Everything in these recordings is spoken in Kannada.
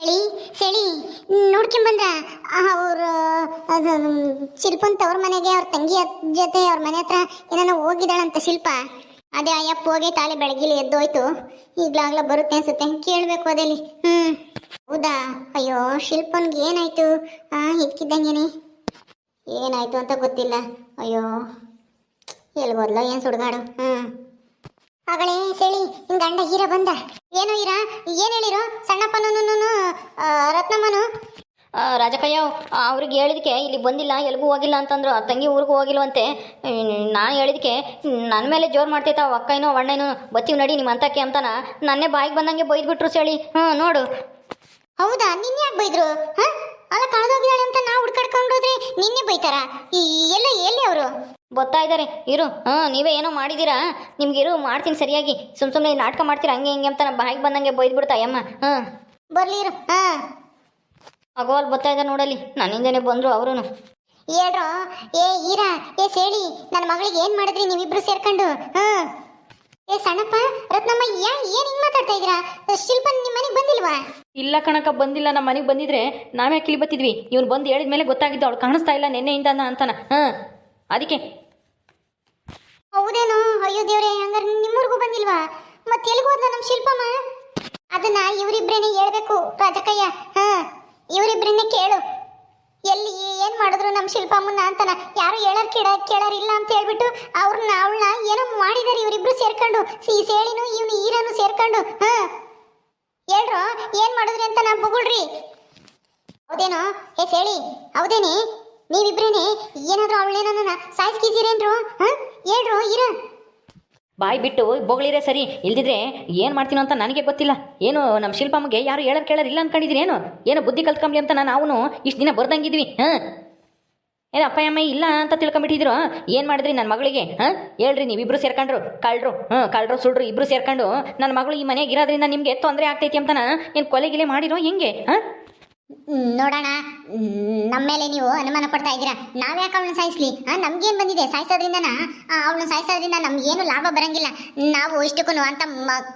ಸೆಳಿ ಹೇಳಿ ನೋಡ್ಕೊಂಬಂದ್ರ ಅವರು, ಅದು ಶಿಲ್ಪನ್ ತವ್ರ ಮನೆಗೆ, ಅವ್ರ ತಂಗಿ ಜೊತೆ ಅವ್ರ ಮನೆ ಹತ್ರ ಏನಾನ ಹೋಗಿದ್ದಾಳಂತ ಶಿಲ್ಪ. ಅದೇ ಅಯ್ಯಪ್ಪ ಹೋಗಿ ತಾಳಿ ಬೆಳಗಿಲಿ ಎದ್ದೋಯ್ತು. ಈಗ್ಲಾಗ್ಲ ಬರುತ್ತೆ ಅನ್ಸುತ್ತೆ. ಕೇಳಬೇಕು ಅದೇಲಿ ಹ್ಮ್. ಹೌದಾ? ಅಯ್ಯೋ, ಶಿಲ್ಪನ್ಗೆ ಏನಾಯ್ತು? ಆ, ಇದ್ಕಿದ್ದಂಗೆನೆ. ಏನಾಯ್ತು ಅಂತ ಗೊತ್ತಿಲ್ಲ. ಅಯ್ಯೋ. ಹೇಳ್ಬೋದ್ಲ ಏನ್ ಸುಡ್ಗಾಡು? ಹ್ಮ್. ಆಗಲೇ ಹೇಳಿ ನಿನ್ ಗಂಡ ಹೀರ ಬಂದ. ಏನು ಹೀರ? ಏನ್ ಹೇಳಿರು? ಸಣ್ಣಪ್ಪನೂ ರತ್ನಮ್ಮನು? ರಾಜಕಯ್ಯ ಅವ್ರಿಗೆ ಹೇಳಿದಕ್ಕೆ ಇಲ್ಲಿ ಬಂದಿಲ್ಲ ಎಲ್ಗೂ ಹೋಗಿಲ್ಲ ಅಂತಂದ್ರು. ಆ ತಂಗಿ ಊರಿಗೂ ಹೋಗಿಲ್ವಂತೆ. ನಾನು ಹೇಳಿದಕ್ಕೆ ನನ್ನ ಮೇಲೆ ಜೋರು ಮಾಡ್ತೈತ ಅವ್ ಅಕ್ಕನೋ ಅಣ್ಣನೋ ಬತ್ತೀವಿ ನಡಿ ನಿಮ್ಮ ಅಂತಕ್ಕೆ ಅಂತಾನ. ನನ್ನೇ ಬಾಯಿಗೆ ಬಂದಂಗೆ ಬೈದ್ಬಿಟ್ರು ಸೇಳಿ. ಹ್ಞೂ ನೋಡು. ಹೌದಾ? ನಿನ್ನೆ ಯಾಕೆ ಬೈದ್ರು? ಹಾಂ? ಅಲ್ಲ ಕಳೆದೋಗಿದ್ದಾಳೆ ಅಂತ ನಾವು ಹುಡ್ಕಾಡ್ಕೊಂಡು ಹೋದ್ರೆ ನಿನ್ನೆ ಬೈತಾರ? ಈ ಎಲ್ಲ ಎಲ್ಲಿ ಅವರು? ಗೊತ್ತಾ ಇದ್ದಾರೆ. ಇರು ಹಾಂ ನೀವೇ ಏನೋ ಮಾಡಿದ್ದೀರಾ ನಿಮ್ಗೆ ಇರು ಮಾಡ್ತೀನಿ ಸರಿಯಾಗಿ. ಸುಮ್ ಸುಮ್ಮನೆ ನಾಟಕ ಮಾಡ್ತೀರಾ? ಹಂಗೆ ಹಿಂಗೆ ಅಂತ ಬಾಯಿಗೆ ಬಂದಂಗೆ ಬೈದ್ಬಿಡ್ತಾ ಬಿಡ್ತಾ ಹಾಂ. ಬರ್ಲಿ ಇರು ಹಾ. ಅಗೋಲ್ ಬರ್ತಾ ಇದ್ದಾರೆ ನೋಡಲಿ ನನ್ನಿಂದನೇ ಬಂದರು ಅವರು ಹೇಳ್ರು ಏ ಈರ ಏ ಸೇಳಿ ನನ್ನ ಮಗಳಿಗೆ ಏನ್ ಮಾಡಿದ್ರಿ ನೀವಿಬ್ರು ಸೇರ್ಕೊಂಡು? ಹಾ. ಏ ಸಣ್ಣಪ್ಪ ರತ್ನಮ್ಮ ಯಾ ಏನ್ ಹಿಂಗ್ ಮಾತಾಡ್ತಾ ಇದೀರಾ ಶಿಲ್ಪ ನಿಮ್ಮ ಮನೆಗೆ ಬಂದಿಲ್ವಾ? ಇಲ್ಲ ಕಣಕ ಬಂದಿಲ್ಲ. ನಮ್ಮ ಮನೆಗೆ ಬಂದಿದ್ರೆ ನಾವೇ ಕಿಲಿ ಬತ್ತಿದ್ವಿ ಇವ್ನು ಬಂದು ಹೇಳಿದ ಮೇಲೆ ಗೊತ್ತಾಗಿದ್ದು ಅವಳು ಕಾಣಿಸ್ತಾ ಇಲ್ಲ ನಿನ್ನೆಯಿಂದ ಅಂತಾನ. ಹಾಂ. ಅದಕ್ಕೆ. ಹೌದೇನೋ? ಅಯ್ಯೋ ದೇವ್ರೆ, ಹಂಗಾರೆ ನಿಮ್ಮೂರ್ಗೂ ಬಂದಿಲ್ವಾ? ಮತ್ತೆ ಎಲ್ಲಿಗೆ ಹೋದ್ಲ ನಮ್ಮ ಶಿಲ್ಪಮ್ಮ? ಅದನ್ನ ಇವರಿಬ್ರೇನೆ ಹೇಳ್ಬೇಕು, ರಾಜಕಯ್ಯ. ಹಾ ಇವರಿಬ್ರನ್ನೇ ಕೇಳು. ಎಲ್ಲಿ ಏನ್ ಮಾಡಿದ್ರು ನಮ್ಮ ಶಿಲ್ಪಮ್ಮನ ಅಂತಾನ? ಯಾರು ಹೇಳರ್ ಕೇಳ, ಕೇಳೋರಿಲ್ಲ ಅಂತ ಹೇಳ್ಬಿಟ್ಟು ಅವ್ರನ್ನ ಅವಳನ್ನ ಏನೋ ಮಾಡಿದಾರೆ ಇವರಿಬ್ರು ಸೇರ್ಕೊಂಡು. ಈ ಸೇಳಿನು ಇವನು ಈರನು ಸೇರ್ಕೊಂಡು. ಹಾ. ಹೇಳ್ರು, ಏನ್ ಮಾಡಿದ್ರಿ ಅಂತ ನಾ ಬುಗುಳ್ರಿ. ಹೌದೇನೋ? ಏ, ಸೇಳಿ, ಹೌದೇನೆ? ನೀವಿಬ್ರೇನೆ ಏನಾದ್ರೂ ಅವಳೇನ ಸಾಯಿಸ್ಕಿದ್ದೀರೇನ್ರು? ಹಾ? ಹೇಳ್ರು, ಇರ. ಬಾಯಿ ಬಿಟ್ಟು ಬೋಗಳಿರೇ ಸರಿ. ಇಲ್ದಿದ್ರೆ ಏನು ಮಾಡ್ತೀನೋ ಅಂತ ನನಗೆ ಗೊತ್ತಿಲ್ಲ. ಏನು ನಮ್ಮ ಶಿಲ್ಪಮ್ಮಗೆ ಯಾರು ಹೇಳೋರು ಕೇಳೋರು ಇಲ್ಲ ಅನ್ಕೊಂಡಿದ್ರಿ ಏನು ಏನೋ ಬುದ್ಧಿ ಕಲ್ತ್ಕೊಂಬ್ಲಿ ಅಂತ ನಾನು ಅವನು? ಇಷ್ಟು ದಿನ ಬರ್ದಂಗಿದ್ವಿ, ಹಾಂ? ಏನು ಅಪ್ಪ, ಅಮ್ಮ ಇಲ್ಲ ಅಂತ ತಿಳ್ಕೊಂಬಿಟ್ಟಿದ್ರು ಏನು ಮಾಡಿದ್ರಿ ನನ್ನ ಮಗಳಿಗೆ, ಹಾಂ? ಹೇಳ್ರಿ, ನೀವಿಬ್ರು ಸೇರ್ಕೊಂಡ್ರು ಕಳ್ಳರು ಹ್ಞೂ ಕಳ್ಳರು ಸುಳ್ರು, ಇಬ್ರು ಸೇರ್ಕೊಂಡು ನನ್ನ ಮಗಳು ಈ ಮನೆಗೆ ಇರೋದ್ರಿಂದ ನಿಮಗೆ ತೊಂದರೆ ಆಗ್ತೈತಿ ಅಂತನ ಏನು ಕೊಲೆಗಿಲೆ ಮಾಡಿರೋ ಹೆಂಗೆ, ಹಾಂ? ನೋಡೋಣ ನಮ್ಮ ಮೇಲೆ ನೀವು ಅನುಮಾನ ಪಡ್ತಾ ಇದ್ದೀರಾ? ನಾವ್ಯಾಕೆ ಅವಳನ್ನ ಸಾಯಿಸ್ಲಿ? ನಮ್ಗೇನ್ ಬಂದಿದೆ? ಸಾಯಿಸೋದ್ರಿಂದನ? ಅವಳನ್ನ ಸಾಯಿಸೋದ್ರಿಂದ ನಮ್ಗೇನು ಲಾಭ ಬರಂಗಿಲ್ಲ. ನಾವು ಇಷ್ಟಕ್ಕೂ ಅಂತ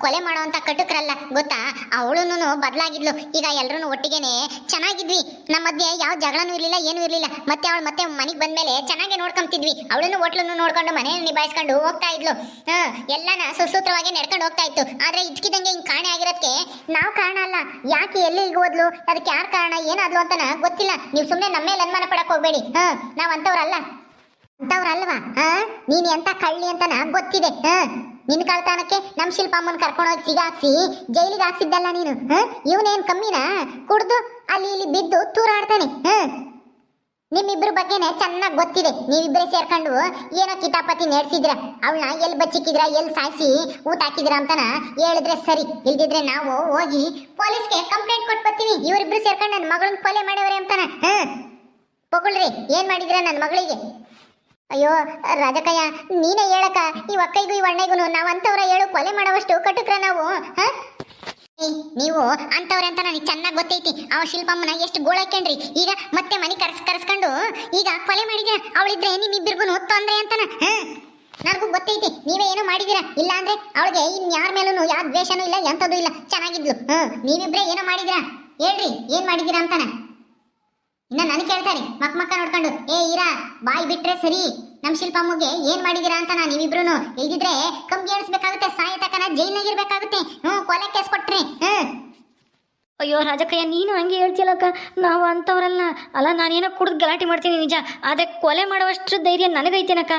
ಕೊಲೆ ಮಾಡೋವಂಥ ಕಟುಕರಲ್ಲ, ಗೊತ್ತಾ? ಅವಳು ಬದಲಾಗಿದ್ಲು. ಈಗ ಎಲ್ಲರೂ ಒಟ್ಟಿಗೆನೆ ಚೆನ್ನಾಗಿದ್ವಿ. ನಮ್ಮ ಮಧ್ಯೆ ಯಾವ ಜಗಳನೂ ಇರಲಿಲ್ಲ, ಏನೂ ಇರಲಿಲ್ಲ. ಮತ್ತೆ ಅವಳು ಮತ್ತೆ ಮನೆಗೆ ಬಂದ್ಮೇಲೆ ಚೆನ್ನಾಗಿ ನೋಡ್ಕೊಂತಿದ್ವಿ ಅವಳನ್ನು ಹೋಟ್ಲನ್ನು ನೋಡ್ಕೊಂಡು ಮನೆಯನ್ನು ನಿಭಾಯಿಸ್ಕೊಂಡು ಹೋಗ್ತಾ ಇದ್ಲು. ಎಲ್ಲಾನ ಸುಸೂತ್ರವಾಗಿ ನಡ್ಕೊಂಡು ಹೋಗ್ತಾ ಇತ್ತು. ಆದ್ರೆ ಇದ್ಕಿದಂಗೆ ಹಿಂಗೆ ಕಾಣೆ ಆಗಿರೋದಕ್ಕೆ ನಾವು ಕಾರಣ ಅಲ್ಲ. ಯಾಕೆ ಎಲ್ಲಿ ಹೋದ್ಲು? ಅದಕ್ಕೆ ಯಾರು ಕಾರಣ ಏನಾದ್ಲು ಅಂತನ ಗೊತ್ತಿಲ್ಲ. ನೀವು ಸುಮ್ಮನೆ ನಮ್ಮ ಮೇಲೆ ಅನುಮಾನ ಪಡಕ್ ಹೋಗ್ಬೇಡಿ. ಹಾ, ನಾವ್ ಅಂತವ್ರಲ್ಲ. ಅಂತವ್ರಲ್ವಾ? ಹಾ, ನೀನ್ ಎಂತ ಕಳ್ಳಿ ಅಂತನ ಗೊತ್ತಿದೆ. ಹಾ, ನಿನ್ ಕಳ್ತಾನಕ್ಕೆ ನಮ್ ಶಿಲ್ಪಮ್ಮನ್ ಕರ್ಕೊಂಡೋಗಿ ಸಿಗಾಕ್ಸಿ ಜೈಲಿಗೆ ಹಾಕ್ಸಿದ್ದಲ್ಲ ನೀನು. ಹಾ, ಇವನೇನ್ ಕಮ್ಮಿನಾ? ಕುಡ್ದು ಅಲ್ಲಿ ಇಲ್ಲಿ ಬಿದ್ದು ತೂರಾಡ್ತಾನೆ. ಹಾ, ನಿಮ್ಮಿಬ್ರ ಬಗ್ಗೆನೆ ಚೆನ್ನಾಗಿ ಗೊತ್ತಿದೆ. ನೀವಿಬ್ರೇ ಸೇರ್ಕೊಂಡು ಏನೋ ಕಿತಾಪತಿ ನಡೆಸಿದ್ರ ಅವಳನ್ನ ಎಲ್ಲಿ ಬಚ್ಚಿಕ್ಕಿದ್ರ ಎಲ್ಲಿ ಸಾಯಿಸಿ ಊಟ ಹಾಕಿದ್ರ ಅಂತನ ಹೇಳಿದ್ರೆ ಸರಿ. ಇಲ್ದಿದ್ರೆ ನಾವು ಹೋಗಿ ಪೊಲೀಸ್ಗೆ ಕಂಪ್ಲೇಂಟ್ ಕೊಟ್ಟು ಸೇರ್ಕೊಂಡು ನನ್ನ ಮಗಳನ್ನ ಕೊಲೆ ಮಾಡ್ಯವ್ರೆ ಅಂತಾನ? ಹಾ? ಏನ್ ಮಾಡಿದ್ರ ನನ್ನ ಮಗಳಿಗೆ? ಅಯ್ಯೋ, ರಾಜಕಯ್ಯ, ನೀನೇ ಹೇಳಕ ಈ ಒಕ್ಕೈಗೂ, ಈ ನಾವು ಅಂತವ್ರ ಹೇಳು ಕೊಲೆ ಮಾಡೋವಷ್ಟು ಕಟುಕ್ರ ನಾವು ನೀವು ಅಂತವ್ರೆ ಅಂತ ನನಗೆ ಚೆನ್ನಾಗಿ ಗೊತ್ತೈತಿ. ಅವ ಶಿಲ್ಪಮ್ಮನ ಎಷ್ಟು ಗೋಳಾಕೊಂಡ್ರಿ ಈಗ ಮತ್ತೆ ಮನೆ ಕರ್ಸ್, ಕರ್ಸ್ಕೊಂಡು ಈಗ ಕೊಲೆ ಮಾಡಿದ್ರೆ ಅವಳಿದ್ರೆ ನಿಮ್ಮಿಬ್ಬರಿಗೂ ತೊಂದ್ರೆ ಅಂತಾನ? ಹಾ? ನನಗೂ ಗೊತ್ತೈತಿ, ನೀವೇ ಏನೋ ಮಾಡಿದ್ದೀರಾ ಇಲ್ಲ ಅಂದ್ರೆ ಅವಳಿಗೆ ಇನ್ ಯಾರ ಮೇಲೂ ಯಾವ ದ್ವೇಷನೂ ಇಲ್ಲ ಎಂಥದ್ದು ಇಲ್ಲ. ಚೆನ್ನಾಗಿದ್ಲು. ಹ್ಮ್ ನೀವಿಬ್ರೇ ಏನೋ ಮಾಡಿದಿರಾ? ಹೇಳ್ರಿ ಏನ್ ಮಾಡಿದೀರಾ ಅಂತಾನ? ಇನ್ನ ನನಗೆ ಕೇಳ್ತಾರೆ ಮಕ್ ಮಕ್ಕ ನೋಡ್ಕೊಂಡು. ಏ ಇರಾ ಬಾಯ್ ಬಿಟ್ರೆ ಸರಿ. ನಮ್ ಶಿಲ್ಪಮ್ಮಗೆ ಏನ್ ಮಾಡಿದೀರಾ ಅಂತ ನಾನು ನೀವಿಬ್ರು ಇಲ್ದಿದ್ರೆ ಕಂಬಿ ಎಣಿಸ್ಬೇಕಾಗುತ್ತೆ ಸಾಯ ತಕನ ಜೈಲ್ನಾಗಿರ್ಬೇಕಾಗುತ್ತೆ ಹ್ಮ್, ಕೊಲೆ ಕೇಸ್ ಕೊಟ್ರಿ. ಹ್ಮ್. ಅಯ್ಯೋ ರಾಜಕಯ್ಯ, ನೀನು ಹಂಗೆ ಹೇಳ್ತೀಯಲ್ಲಕ್ಕ ನಾವು ಅಂಥವ್ರಲ್ಲ. ಅಲ್ಲ, ನಾನೇನೋ ಕುಡಿದು ಗಲಾಟೆ ಮಾಡ್ತೀನಿ ನಿಜ. ಆದರೆ ಕೊಲೆ ಮಾಡುವಷ್ಟು ಧೈರ್ಯ ನನಗೈತೇನಕ್ಕ?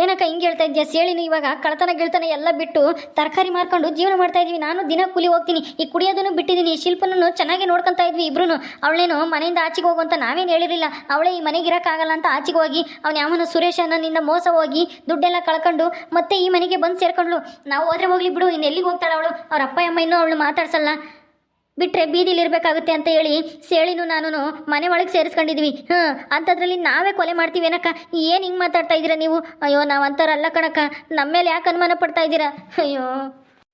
ಏನಕ್ಕ ಹಿಂಗೆ ಹೇಳ್ತಾ ಇದ್ಯಾ ಸೇಳಿನ ಇವಾಗ ಕಳ್ತನ ಗಿಳ್ತನ ಎಲ್ಲ ಬಿಟ್ಟು ತರಕಾರಿ ಮಾರ್ಕೊಂಡು ಜೀವನ ಮಾಡ್ತಾ ಇದ್ವಿ. ನಾನು ದಿನ ಕೂಲಿ ಹೋಗ್ತೀನಿ. ಈ ಕುಡಿಯೋದನ್ನು ಬಿಟ್ಟಿದ್ದೀನಿ. ಶಿಲ್ಪನೂ ಚೆನ್ನಾಗಿ ನೋಡ್ಕೊತಾ ಇದ್ವಿ ಇಬ್ರು ಅವಳೇನು ಮನೆಯಿಂದ ಆಚೆಗೆ ಹೋಗು ಅಂತ ನಾವೇನು ಹೇಳಿರಲಿಲ್ಲ. ಅವಳೇ ಈ ಮನೆಗೆ ಇರೋಕ್ಕಾಗಲ್ಲ ಅಂತ ಆಚೆಗೆ ಹೋಗಿ ಅವ್ನು ಯಾವನ ಸುರೇಶ ಅನ್ನೋನಿಂದ ಮೋಸ ಹೋಗಿ ದುಡ್ಡೆಲ್ಲ ಕಳ್ಕೊಂಡು ಮತ್ತೆ ಈ ಮನೆಗೆ ಬಂದು ಸೇರ್ಕೊಂಡ್ಳು. ನಾವು ಹೋದ್ರೆ ಹೋಗ್ಲಿ ಬಿಡು. ಇನ್ನು ಎಲ್ಲಿಗೆ ಹೋಗ್ತಾಳೆ ಅವಳು? ಅವ್ರ ಅಪ್ಪ, ಅಮ್ಮ ಇನ್ನೂ ಅವಳು ಮಾತಾಡ್ಸಲ್ಲ. ಬಿಟ್ಟರೆ ಬೀದಿಲಿ ಇರಬೇಕಾಗುತ್ತೆ ಅಂತ ಹೇಳಿ ಸೇಳಿನೂ ನಾನು ಮನೆ ಒಳಗೆ ಸೇರಿಸ್ಕೊಂಡಿದ್ವಿ. ಹಾಂ ಅಂಥದ್ರಲ್ಲಿ ನಾವೇ ಕೊಲೆ ಮಾಡ್ತೀವಿ ಏನಕ್ಕ? ಏನು ಹಿಂಗೆ ಮಾತಾಡ್ತಾ ಇದ್ದೀರಾ ನೀವು? ಅಯ್ಯೋ, ನಾವು ಅಂತಾರಲ್ಲ ಕಣಕ್ಕ. ನಮ್ಮ ಮೇಲೆ ಯಾಕೆ ಅನುಮಾನ ಪಡ್ತಾ ಇದ್ದೀರಾ? ಅಯ್ಯೋ.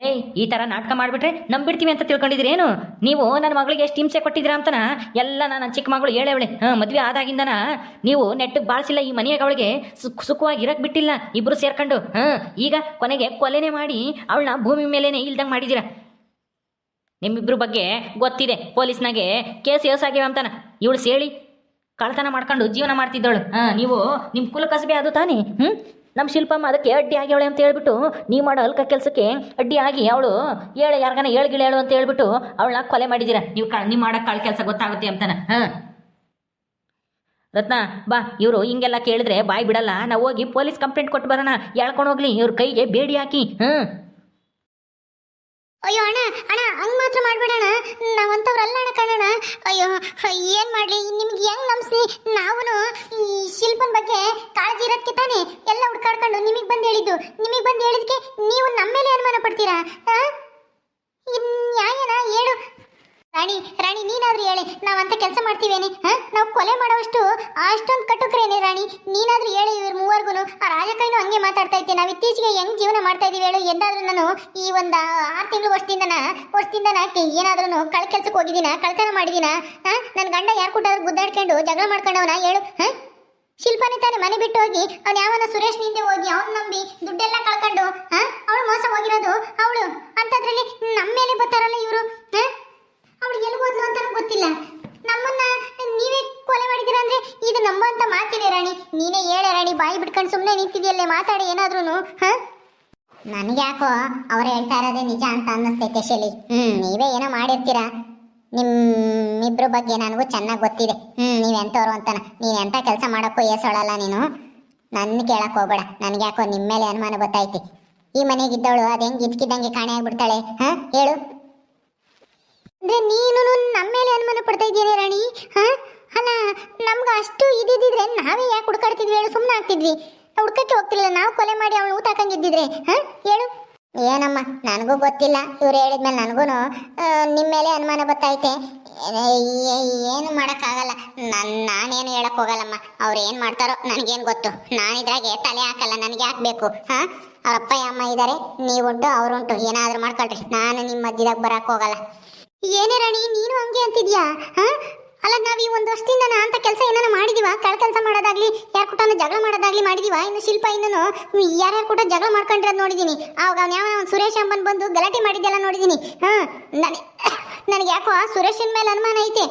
ಏಯ್, ಈ ಥರ ನಾಟಕ ಮಾಡಿಬಿಟ್ರೆ ನಂಬಿಡ್ತೀವಿ ಅಂತ ತಿಳ್ಕೊಂಡಿದ್ರಿ ಏನು? ನೀವು ನನ್ನ ಮಗಳಿಗೆ ಎಷ್ಟು ಹಿಂಸೆ ಕೊಟ್ಟಿದ್ದೀರಾ ಅಂತನ? ಎಲ್ಲ ನನ್ನ ಚಿಕ್ಕ ಮಗಳು ಹೇಳೇವಳೆ ಹಾಂ ಮದುವೆ ಆದಾಗಿಂದನ ನೀವು ನೆಟ್ಟಿಗೆ ಬಾಳಿಸಿಲ್ಲ ಈ ಮನೆಯಾಗ ಅವಳಿಗೆ. ಸುಖ ಸುಖವಾಗಿ ಇರಕ್ಕೆ ಬಿಟ್ಟಿಲ್ಲ ಇಬ್ಬರು ಸೇರ್ಕೊಂಡು. ಹಾಂ ಈಗ ಕೊನೆಗೆ ಕೊಲೆನೇ ಮಾಡಿ ಅವಳನ್ನ ಭೂಮಿ ಮೇಲೇನೆ ಇಲ್ದಂಗೆ ಮಾಡಿದ್ದೀರಾ? ನಿಮ್ಮಿಬ್ರ ಬಗ್ಗೆ ಗೊತ್ತಿದೆ. ಪೊಲೀಸ್ನಾಗೆ ಕೇಸ್ ಎಸ್ ಆಗಿವೆ ಅಂತಾನೆ. ಇವಳು ಸೇಳಿ ಕಳ್ತನ ಮಾಡ್ಕೊಂಡು ಜೀವನ ಮಾಡ್ತಿದ್ದಳು. ಹಾಂ, ನೀವು ನಿಮ್ಮ ಕುಲ ಕಸಬೆ ಅದು ತಾನೇ? ಹ್ಞೂ ನಮ್ಮ ಶಿಲ್ಪಮ್ಮ ಅದಕ್ಕೆ ಅಡ್ಡಿ ಆಗ್ಯವಳೆ ಅಂತ ಹೇಳ್ಬಿಟ್ಟು ನೀವು ಮಾಡೋ ಅಲ್ಕ ಕೆಲಸಕ್ಕೆ ಅಡ್ಡಿ ಆಗಿ ಅವಳು ಹೇಳು ಯಾರಿಗಾನ ಹೇಳ್ಗಿಳು ಹೇಳು ಅಂತ ಹೇಳ್ಬಿಟ್ಟು ಅವಳನ್ನ ಕೊಲೆ ಮಾಡಿದ್ದೀರಾ ನೀವು ಕ ನೀವು ಮಾಡೋ ಕಾಳು ಕೆಲಸ ಗೊತ್ತಾಗುತ್ತೆ ಅಂತಾನ. ಹಾಂ. ರತ್ನ, ಬಾ, ಇವರು ಹಿಂಗೆಲ್ಲ ಕೇಳಿದ್ರೆ ಬಾಯ್ ಬಿಡಲ್ಲ. ನಾವು ಹೋಗಿ ಪೊಲೀಸ್ ಕಂಪ್ಲೇಂಟ್ ಕೊಟ್ಟು ಬರೋಣ. ಹೇಳ್ಕೊಂಡು ಹೋಗ್ಲಿ. ಇವ್ರ ಕೈಗೆ ಬೇಡಿ ಹಾಕಿ. ಹ್ಞೂ ಅಯ್ಯೋ ಅಣ್ಣ ಅಣ್ಣ ಹಂಗ್ ಮಾತ್ರ ಮಾಡ್ಬೇಡಣ ನಾವಂತವ್ರಲ್ಲ ಅಣ್ಣ ಕಣಣ್ಣ ಅಯ್ಯೋ ಏನ್ ಮಾಡ್ಲಿ? ನಿಮ್ಗೆ ಹೆಂಗ್ ನಮ್ಸಿ ನಾವುನು ಈ ಶಿಲ್ಪನ್ ಬಗ್ಗೆ ಕಾಳಜಿ ಇರೋದಕ್ಕೆ ತಾನೇ ಎಲ್ಲ ಹುಡ್ಕಾಡ್ಕೊಂಡು ನಿಮಗೆ ಬಂದು ಹೇಳಿದ್ದು ನಿಮಗೆ ಬಂದು ಹೇಳಿದ್ಕೆ ನೀವು ನಮ್ಮ ಮೇಲೆ ಅನುಮಾನ ಪಡ್ತೀರಾ ಆ? ಇದ್ ನ್ಯಾಯನಾ ಹೇಳು ರಾಣಿ ರಾಣಿ ನೀನಾದ್ರೂ ಹೇಳಿ ನಾವಂತ ಕೆಲಸ ಮಾಡ್ತೀವೇನೆ? ಹಾ? ನಾವು ಕೊಲೆ ಮಾಡೋವಷ್ಟು ಅಷ್ಟೊಂದು ಕಟ್ಟುಕ್ರೇನೆ ರಾಣಿ. ನೀನಾದ್ರೂ ಹೇಳಿ ಇವ್ರ ಮೂವರ್ಗು ಆ ರಾಜಕಾಯಿನೂ ಹಂಗೆ ಮಾತಾಡ್ತಾ ಇದ್ದೆ. ನಾವು ಇತ್ತೀಚೆಗೆ ಹೆಂಗ್ ಜೀವನ ಮಾಡ್ತಾ ಇದೀವಿ ಹೇಳು. ಎಂದಾದ್ರೂ ನಾನು ಈ ಒಂದು ಆರು ತಿಂಗಳು ವರ್ಷದಿಂದನ ವರ್ಷದಿಂದನ ಏನಾದ್ರೂ ಕಳ್ ಕೆಲ್ಸಕ್ಕೆ ಹೋಗಿದ್ದೀನ, ಕಳ್ತನ ಮಾಡಿದೀನ? ಹಾ? ನನ್ನ ಗಂಡ ಯಾರು ಕೊಟ್ಟಾದ್ರೂ ಗುದ್ದಾಡ್ಕೊಂಡು ಜಗಳ ಮಾಡ್ಕೊಂಡವನ ಹೇಳು. ಹಾ? ಶಿಲ್ಪನೇ ತಾನೇ ಮನೆ ಬಿಟ್ಟು ಹೋಗಿ, ಅವ್ನು ಯಾವನ ಸುರೇಶ್ ನಿಂದೆ ಹೋಗಿ ಅವ್ನು ನಂಬಿ ದುಡ್ಡೆಲ್ಲ ಕಳ್ಕೊಂಡು, ಹಾ? ಅವಳು ಮೋಸ ಹೋಗಿರೋದು ಅವಳು. ಅಂತದ್ರಲ್ಲಿ ನಮ್ಮ ಮೇಲೆ ಬರ್ತಾರಲ್ಲ ಇವರು ಹಾ ಅವಳು ಎಲ್ಲಿ ಹೋದ್ಲು ಅಂತ ಗೊತ್ತಿಲ್ಲ ನಮ್ಮನ್ನ ನೀವೇ ಕೊಲೆ ಮಾಡಿದ್ದೀರಾ ಅಂದ್ರೆ ಇದು ನಮ್ಮಂತ ಮಾತಿದೆ ರಾಣಿ ನೀನೇ ಹೇಳ ರಾಣಿ ಬಾಯಿ ಬಿಟ್ಕೊಂಡು ಸುಮ್ಮನೆ ನಿಂತಿದೆಯಲ್ಲೇ ಮಾತಾಡಿ ಏನಾದ್ರೂ ಹಾ? ಅವ್ರು ಹೇಳ್ತಾ ಇರೋದೇ ನಿಜ ಅಂತ ಅನ್ನಿಸ್ತೈತೆ ಶೈಲಿ ಹ್ಮ್, ನೀವೇ ಏನೋ ಮಾಡಿರ್ತೀರಾ. ನಿಮ್ಮಿಬ್ರ ಬಗ್ಗೆ ನನಗೂ ಚೆನ್ನಾಗಿ ಗೊತ್ತಿದೆ. ಹ್ಮ್ ನೀವ್ ಎಂತವ್ರು ಅಂತಾನ. ನೀನ್ ಕೆಲಸ ಮಾಡಕ್ಕೂ ಏಸೋಳಲ್ಲ ನೀನು. ನನ್ನ ಕೇಳಕ್ ಹೋಗ್ಬೇಡ. ನನಗೆ ಯಾಕೋ ನಿಮ್ಮ ಮೇಲೆ ಅನುಮಾನ ಗೊತ್ತೈತಿ ಈ ಮನೆಗಿದ್ದವಳು ಅದ್ ಹೆಂಗ್ ಕಾಣೆ ಆಗ್ಬಿಡ್ತಾಳೆ, ಹಾ? ಹೇಳು. ಅಂದ್ರೆ ನೀನು ನಮ್ಮ ಮೇಲೆ ಅನುಮಾನ ಪಡ್ತಾ ಇದೀಯನೇ ರಾಣಿ, ಹಾ? ಅಲ್ಲ, ನಮ್ಗೆ ಅಷ್ಟು ಇದಿದ್ರೆ ನಾವೇ ಯಾಕೆ ಹುಡ್ಕಾಡ್ತಿದ್ವಿ ಹೇಳು ಸುಮ್ಮನೆ ಆಗ್ತಿದ್ವಿ. ಹುಡ್ಕಕ್ಕೆ ಹೋಗ್ತಿಲ್ಲ. ನಾವು ಕೊಲೆ ಮಾಡಿ ಅವಳು ಊಟ ಹಾಕಂಗಿದ್ದಿದ್ರೆ. ಹಾ? ಹೇಳು. ಏನಮ್ಮ? ನನಗೂ ಗೊತ್ತಿಲ್ಲ. ಇವ್ರು ಹೇಳಿದ್ಮೇಲೆ ನನಗೂ ನಿಮ್ಮ ಮೇಲೆ ಅನುಮಾನ ಗೊತ್ತೈತೆ ಏನು ಮಾಡೋಕ್ಕಾಗಲ್ಲ. ನನ್ನ ನಾನೇನು ಹೇಳಕ್ ಹೋಗಲ್ಲಮ್ಮ. ಅವ್ರು ಏನು ಮಾಡ್ತಾರೋ ನನಗೇನು ಗೊತ್ತು. ನಾನಿದ್ರಾಗೆ ತಲೆ ಹಾಕಲ್ಲ. ನನಗೆ ಹಾಕ್ಬೇಕು ಬೇಕು? ಹಾಂ? ಅವ್ರ ಅಪ್ಪ ಅಮ್ಮ ಇದ್ದಾರೆ ನೀವುಂಟು, ಅವರುಂಟು. ಏನಾದರೂ ಮಾಡ್ಕೊಳ್ರಿ. ನಾನು ನಿಮ್ಮ ಮಧ್ಯದಾಗ ಬರಕ್ಕೆ ಹೋಗಲ್ಲ. ಏನೇ ರಾಣಿ, ನೀನು ಹಂಗೆ ಅಂತಿದ್ಯಾ? ಹಾ? ಅಲ್ಲ, ನಾವು ಈ ಒಂದು ವರ್ಷದಿಂದ ಅಂತ ಕೆಲಸ ಏನಾನ ಮಾಡಿದೀವ? ಕಳ್ ಕೆಲಸ ಮಾಡೋದಾಗ್ಲಿ, ಯಾರ ಕೂಟನ ಜಗಳ ಮಾಡೋದಾಗ್ಲಿ ಮಾಡಿದೀವ? ಇನ್ನು ಶಿಲ್ಪ ಇನ್ನೂ ಯಾರ್ಯಾರ ಕೂಡ ಜಗಳ ಮಾಡ್ಕೊಂಡಿರೋದು ನೋಡಿದೀನಿ. ಅವಾಗ ಅವ್ನು ಯಾವ ಸುರೇಶ್ ಅಂಬನ್ ಬಂದು ಗಲಾಟೆ ಮಾಡಿದ್ದೆಲ್ಲ ನೋಡಿದೀನಿ. ಹಾ ನನಗೆ ನನಗೆ ಯಾಕೋ ಸುರೇಶನ್ ಮೇಲೆ ಅನುಮಾನ ಐತೆ.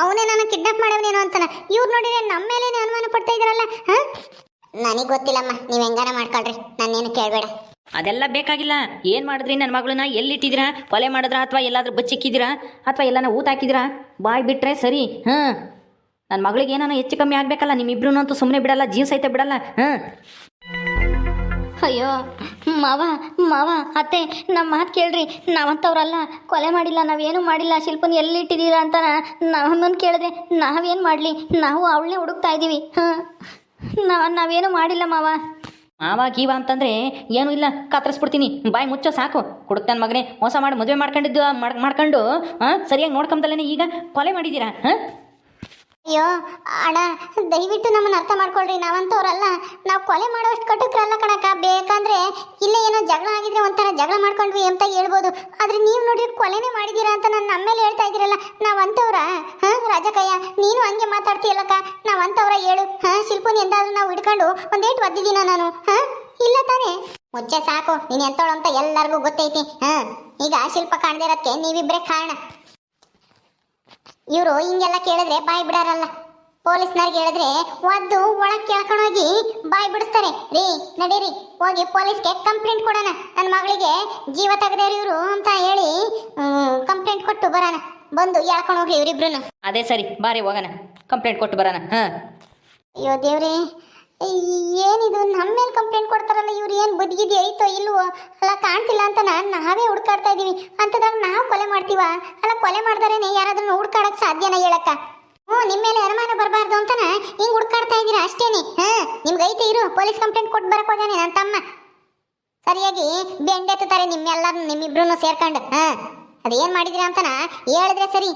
ಅವನೇ ನನ್ನ ಕಿಡ್ನಾಪ್ ಮಾಡವನೇನೋ ಅಂತಾನೆ. ಇವ್ರು ನೋಡಿದ್ರೆ ನಮ್ಮ ಮೇಲೇನೆ ಅನುಮಾನ ಪಡ್ತಾ ಇದಾರಲ್ಲ, ಹಾ? ನನಗೆ ಗೊತ್ತಿಲ್ಲಮ್ಮ, ನೀವು ಹೆಂಗಾರ ಮಾಡ್ಕೊಳ್ರಿ. ನಾನೇನು ಕೇಳಬೇಡ. ಅದೆಲ್ಲ ಬೇಕಾಗಿಲ್ಲ. ಏನು ಮಾಡಿದ್ರಿ ನನ್ನ ಮಗಳನ್ನ? ಎಲ್ಲಿಟ್ಟಿದ್ದೀರಾ ಕೊಲೆ ಮಾಡಿದ್ರಾ ಅಥವಾ ಎಲ್ಲಾದ್ರೂ ಬಚ್ಚಿಕ್ಕಿದ್ದೀರಾ? ಅಥವಾ ಎಲ್ಲಾನ ಊತ ಹಾಕಿದ್ದೀರಾ? ಬಾಯ್ ಬಿಟ್ರೆ ಸರಿ, ಹಾಂ? ನನ್ನ ಮಗಳಿಗೆ ಏನಾನ ಹೆಚ್ಚು ಕಮ್ಮಿ ಆಗಬೇಕಲ್ಲ ನಿಮ್ಮಿಬ್ರು ಅಂತೂ ಸುಮ್ಮನೆ ಬಿಡಲ್ಲ, ಜೀವ ಸಹಿತ ಬಿಡಲ್ಲ, ಹಾಂ? ಅಯ್ಯೋ, ಮಾವ ಮಾವ, ಅತ್ತೆ ನಮ್ಮ ಮಾತು ಕೇಳ್ರಿ. ನಾವಂತವ್ರಲ್ಲ, ಕೊಲೆ ಮಾಡಿಲ್ಲ, ನಾವೇನು ಮಾಡಿಲ್ಲ, ಶಿಲ್ಪನ ಎಲ್ಲಿಟ್ಟಿದ್ದೀರಾ ಅಂತ ನಮ್ಮನ್ನು ಕೇಳಿದ್ರೆ ನಾವೇನು ಮಾಡಲಿ? ನಾವು ಅವಳನ್ನೇ ಹುಡುಕ್ತಾ ಇದ್ದೀವಿ ಹಾಂ? ನಾವು ನಾವೇನು ಮಾಡಿಲ್ಲ, ಮಾವ. ಮಾವ ಗೀವ ಅಂತಂದ್ರೆ ಏನೂ ಇಲ್ಲ ಕತ್ತರಿಸ್ಬಿಡ್ತೀನಿ ಬಾಯಿ ಮುಚ್ಚೋ ಸಾಕು. ಕೊಡುತ್ತೆ ನನ್ನ ಮಗನೇ, ಮೋಸ ಮಾಡಿ, ಮದುವೆ ಮಾಡ್ಕೊಂಡಿದ್ದು, ಮಾಡ್- ಮಾಡ್ಕೊಂಡು ಸರಿಯಾಗಿ ನೋಡ್ಕೊಂಬಲ್ಲೇ ಈಗ ಕೊಲೆ ಮಾಡಿದ್ದೀರಾ ಹಾಂ ಅಯ್ಯೋ, ಅಣ್ಣ, ದಯವಿಟ್ಟು ನಮ್ಮನ್ನ ಅರ್ಥ ಮಾಡ್ಕೊಳ್ರಿ. ನಾವಂತವ್ರಲ್ಲ ನಾವು ಕೊಲೆ ಮಾಡೋಷ್ಟು ಕಟ್ಟಕ್ರಲ್ಲ ಕಣಕ್ಕ. ಬೇಕಂದ್ರೆ ಇಲ್ಲೇ ಏನೋ ಜಗಳ ಆಗಿದ್ರೆ ಒಂಥರ ಜಗಳ ಮಾಡ್ಕೊಂಡ್ವಿ ಅಂತ ಹೇಳ್ಬೋದು. ಆದ್ರೆ ನೀವು ನೋಡಿ ಕೊಲೆನೇ ಮಾಡಿದೀರಾ ಅಂತ ನಮ್ಮ ಮೇಲೆ ಹೇಳ್ತಾ ಇದ್ದೀರಲ್ಲ. ನಾವಂತವ್ರ, ಹಾ, ರಾಜಕಯ್ಯ, ನೀನು ಹಂಗೆ ಮಾತಾಡ್ತೀಯಲ್ಲಕ್ಕ. ನಾವಂತವ್ರ ಹೇಳು ಹಾ, ಶಿಲ್ಪನ್ ಎಂದಾದ್ರೂ ನಾವು ಹಿಡ್ಕೊಂಡು ಒಂದೇಟ್ ಒದ್ದಿದ್ದೀನ ನಾನು, ಹಾ? ಇಲ್ಲ ತಾನೇ? ಮುಚ್ಚೆ ಸಾಕು, ನೀನು ಎಂತವಳು ಅಂತ ಎಲ್ಲರಿಗೂ ಗೊತ್ತೈತಿ, ಹಾ? ಈಗ ಶಿಲ್ಪ ಕಾಣದೇ ಇರೋದಕ್ಕೆ ನೀವಿಬ್ರೆ ಕಾರಣ. ಇವರು ಹಿಂಗೆಲ್ಲ ಕೇಳಿದ್ರೆ ಬಾಯಿ ಬಿಡಾರಲ್ಲ. ಪೊಲೀಸ್ನವ್ರಿಗೆ ಹೇಳಿದ್ರೆ ಒದ್ದು ಒಳಗೆ ಕೇಳ್ಕೊಂಡೋಗಿ ಬಾಯಿ ಬಿಡಿಸ್ತಾರೆ. ರೀ ನಡೀರಿ ಹೋಗಿ ಪೊಲೀಸ್ಗೆ ಕಂಪ್ಲೇಂಟ್ ಕೊಡೋಣ. ನನ್ನ ಮಗಳಿಗೆ ಜೀವ ತೆಗೆದೇರಿ ಇವರು ಅಂತ ಹೇಳಿ ಕಂಪ್ಲೇಂಟ್ ಕೊಟ್ಟು ಬರೋಣ. ಬಂದು ಹೇಳ್ಕೊಂಡು ಹೋಗಿ ಇವರಿಬ್ರು ಅದೇ ಸರಿ ಬಾರಿ ಹೋಗೋಣ. ಕಂಪ್ಲೇಂಟ್ ಕೊಟ್ಟು ಬರೋಣ ಹಾಂ. ಅಯ್ಯೋ ದೇವ್ರಿ ಏನಿದು? ನಮ್ಮ ಮೇಲೆ ಕಂಪ್ಲೇಂಟ್ ಕೊಡ್ತಾರಲ್ಲ ಇವ್ರು ಬದುಕಿದೆ ಐತೋ ಇಲ್ವೋ? ಅಲ್ಲ, ಕಾಣ್ತಿಲ್ಲ ಅಂತ ನಾವೇ ಹುಡ್ಕಾಡ್ತಾ ಇದೀವಿ. ಅಂತದಾಗ ನಾವು ಕೊಲೆ ಮಾಡ್ತೀವ? ಅಲ್ಲ, ಕೊಲೆ ಮಾಡ್ದಾರೇನೆ ಯಾರಾದ್ರೂ ಹುಡ್ಕಾಡಕ್ ಸಾಧ್ಯನ ಹೇಳಕ್ಕ? ಹ್ಞೂ ನಿಮ್ಮ ಮೇಲೆ ಅನುಮಾನ ಬರಬಾರ್ದು ಅಂತನ ಹಿಂಗ್ ಹುಡ್ಕಾಡ್ತಾ ಇದ್ದೀರಾ ಅಷ್ಟೇನೆ. ಹಾ, ನಿಮ್ಗೆ ಐತೆ ಇರು, ಪೊಲೀಸ್ ಕಂಪ್ಲೇಂಟ್ ಕೊಟ್ಟು ಬರಕ್ ಹೋಗ್ಯಾನೆ ನನ್ನ ತಮ್ಮ. ಸರಿಯಾಗಿ ಬೆಂಡೆತ್ತಾರೆ ನಿಮ್ಮೆಲ್ಲರೂ ನಿಮ್ಮಿಬ್ರು ಸೇರ್ಕೊಂಡು. ಹಾ, ಅದೇನ್ ಮಾಡಿದಿರ ಅಂತನ ಹೇಳಿದ್ರೆ ಸರಿ.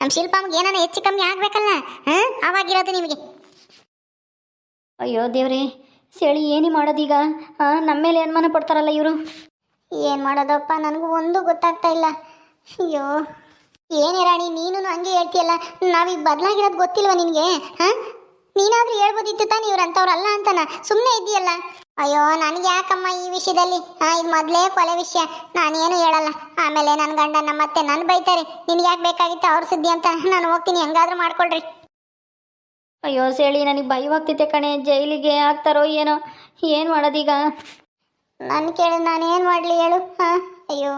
ನಮ್ಮ ಶಿಲ್ಪಮ್ಗೆ ಏನಾನ ಹೆಚ್ಚು ಕಮ್ಮಿ ಆಗ್ಬೇಕಲ್ಲ? ಹಾಂ, ಅವಾಗಿರೋದು ನಿಮಗೆ. ಅಯ್ಯೋ ದೇವ್ರಿ ಸೇಳಿ, ಏನಿ ಮಾಡೋದೀಗ? ನಮ್ಮ ಮೇಲೆ ಅನುಮಾನ ಪಡ್ತಾರಲ್ಲ ಇವರು? ಏನು ಮಾಡೋದಪ್ಪ, ನನಗೂ ಒಂದು ಗೊತ್ತಾಗ್ತಾ ಇಲ್ಲ. ಅಯ್ಯೋ, ಏನೇ ರಾಣಿ ನೀನು ಹಂಗೆ ಹೇಳ್ತೀಯಲ್ಲ? ನಾವೀಗ ಬದಲಾಗಿರೋದು ಗೊತ್ತಿಲ್ವಾ ನಿನಗೆ ಹಾಂ ನೀನಾದರೂ ಹೇಳ್ಬೋದಿತ್ತು ತಾನೇ ಅಲ್ಲ ಅಂತನ? ಸುಮ್ಮನೆ ಇದೆಯಲ್ಲ ಅಯ್ಯೋ, ನನಗೆ ಯಾಕಮ್ಮ ಈ ವಿಷಯದಲ್ಲಿ? ಹಾಂ ಇದು ಮೊದಲೇ ಕೊಲೆ ವಿಷಯ. ನಾನೇನು ಹೇಳಲ್ಲ. ಆಮೇಲೆ ನನ್ನ ಗಂಡ ನಮ್ಮ ಮತ್ತೆ ನನ್ನ ಬೈತಾರೆ. ನಿನಗೆ ಯಾಕೆ ಬೇಕಾಗಿತ್ತು ಅವ್ರ ಸುದ್ದಿ ಅಂತ? ನಾನು ಹೋಗ್ತೀನಿ, ಹೆಂಗಾದ್ರೂ ಮಾಡ್ಕೊಳ್ರಿ. ಅಯ್ಯೋ ಸೇಳಿ, ನನಗೆ ಭಯವಾಗ್ತೈತೆ ಕಣೆ. ಜೈಲಿಗೆ ಆಗ್ತಾರೋ ಏನೋ? ಏನು ಮಾಡೋದೀಗ? ನಾನು ಕೇಳಿ ನಾನು ಏನು ಮಾಡಲಿ ಹೇಳು? ಹಾಂ? ಅಯ್ಯೋ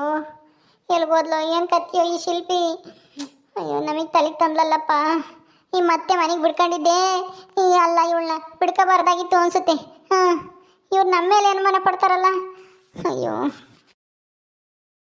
ಎಲ್ಗೋದ್ಲು ಏನು ಕತ್ತಿಯೋ ಈ ಶಿಲ್ಪಿ? ಅಯ್ಯೋ, ನಮಗೆ ತಲೆಗೆ ತಂದ್ಲಲ್ಲಪ್ಪ ಈ ಮತ್ತೆ ಮನೆಗೆ ಬಿಡ್ಕೊಂಡಿದ್ದೆ. ಈ ಅಲ್ಲ ಇವಳನ್ನ ಬಿಡ್ಕೋಬಾರ್ದಾಗಿತ್ತು ಅನ್ಸುತ್ತೆ. ಹಾಂ, ಇವ್ರು ನಮ್ಮ ಮೇಲೆ ಅನುಮಾನ ಪಡ್ತಾರಲ್ಲ. ಅಯ್ಯೋ.